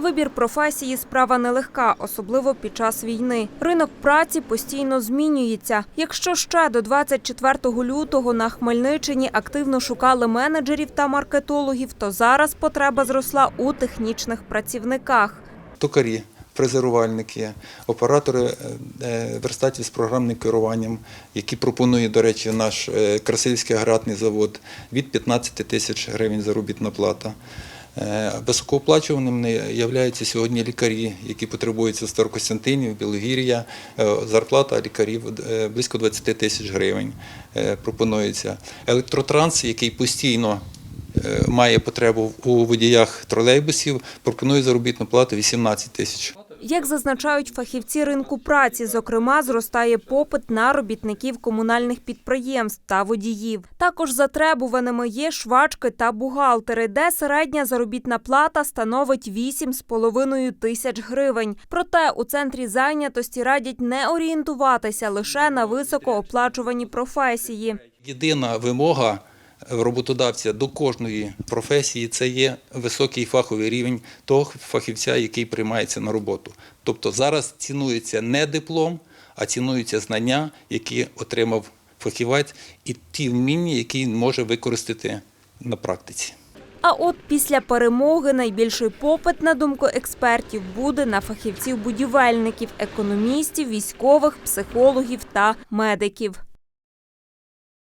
Вибір професії справа нелегка, особливо під час війни. Ринок праці постійно змінюється. Якщо ще до 24 лютого на Хмельниччині активно шукали менеджерів та маркетологів, то зараз потреба зросла у технічних працівниках. токарі, фрезерувальники, оператори е, е, верстатів з програмним керуванням, які пропонує, до речі, наш е, Красилівський аграрний завод від 15 тисяч гривень заробітна плата. Е, Високооплачуваними являються сьогодні лікарі, які потребуються Старокостянтинів, Білогір'я. Е, Зарплата лікарів е, близько 20 тисяч гривень пропонується. Електротранс, який постійно має потребу у водіях тролейбусів, пропонує заробітну плату 18 тисяч. Як зазначають фахівці ринку праці, зокрема, зростає попит на робітників комунальних підприємств та водіїв. Також затребуваними є швачки та бухгалтери, де середня заробітна плата становить 8,5 тисяч гривень. Проте у центрі зайнятості радять не орієнтуватися лише на високооплачувані професії. Єдина вимога роботодавця до кожної професії це є високий фаховий рівень того фахівця, який приймається на роботу. Тобто зараз цінується не диплом, а цінуються знання, які отримав фахівець, і ті вміння, які він може використати на практиці. А от після перемоги найбільший попит, на думку експертів, буде на фахівців-будівельників, економістів, військових, психологів та медиків.